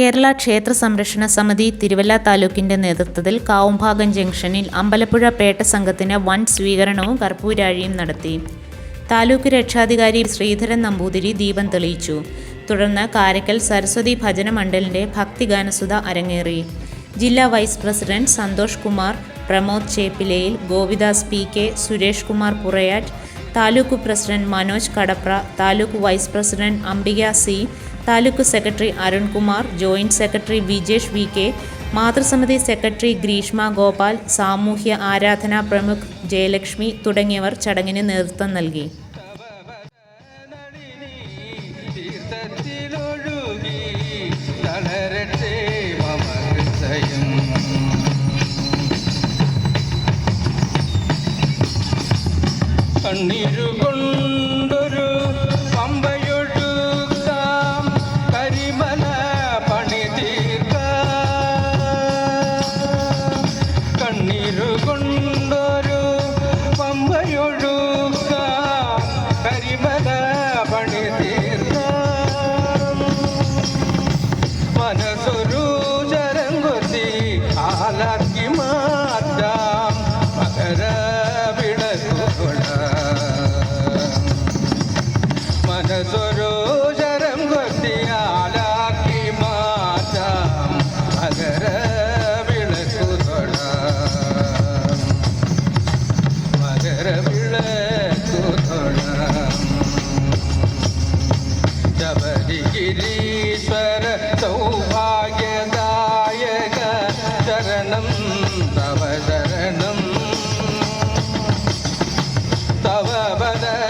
കേരള ക്ഷേത്ര സംരക്ഷണ സമിതി തിരുവല്ല താലൂക്കിന്റെ നേതൃത്വത്തിൽ കാവുംഭാഗം ജംഗ്ഷനിൽ അമ്പലപ്പുഴ പേട്ട സംഘത്തിന് വൻ സ്വീകരണവും കർപ്പൂരാഴിയും നടത്തി. താലൂക്ക് രക്ഷാധികാരി ശ്രീധരൻ നമ്പൂതിരി ദീപം തെളിയിച്ചു. തുടർന്ന് കാരക്കൽ സരസ്വതി ഭജന മണ്ഡലിന്റെ ഭക്തിഗാനസുധ അരങ്ങേറി. ജില്ലാ vice president Santhosh Kumar Pramod ചേപ്പിലയിൽ Govidas P K Suresh Kumar Purayatt taluk president Manoj Kadapra taluk vice president Ambika C taluk secretary Arunkumar joint secretary Vijesh V K മാതൃസമിതി secretary Greeshma Gopal സാമൂഹ്യ ആരാധനാ പ്രമുഖ് ജയലക്ഷ്മി തുടങ്ങിയവർ ചടങ്ങിന് നേതൃത്വം നൽകി. കണ്ണീരു കൊണ്ടൊരു കണ്ണീരുകൊണ്ടൊരു ശബരിഗിരീശ്വര സൗഭാഗ്യദായക ശരണം തവ ശരണം തവ പദനളിനി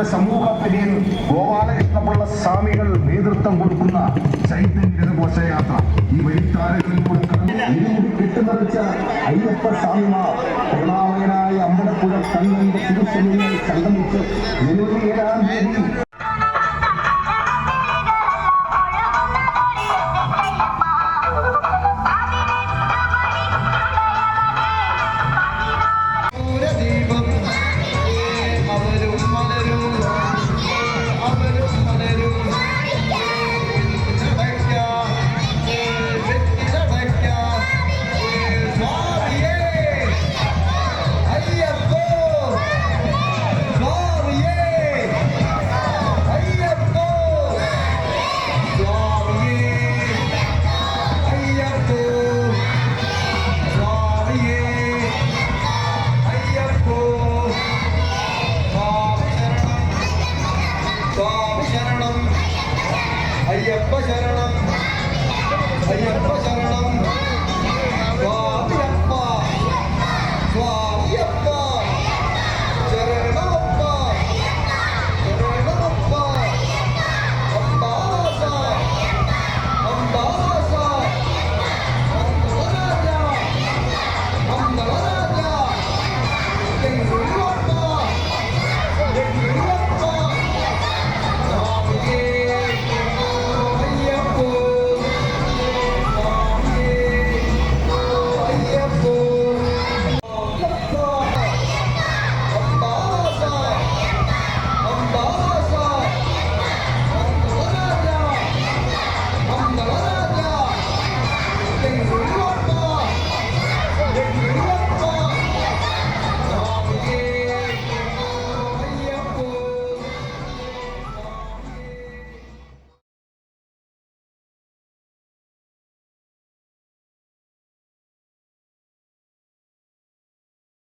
അമ്പലപ്പുഴ സമൂഹ പര്യൻ ഗോപാലകൃഷ്ണപിള്ള സ്വാമികൾ നേതൃത്വം കൊടുക്കുന്ന ചൈതന്യ ഘോഷയാത്ര ഈ വഴിത്താരകളിലൂടെ ഇരുമുടി അയ്യപ്പ സ്വാമിമാർ കരുണാമയനായ അമ്പലപ്പുഴ കണ്ണന്റെ തിരുസമയങ്ങൾ സംഗമിച്ച്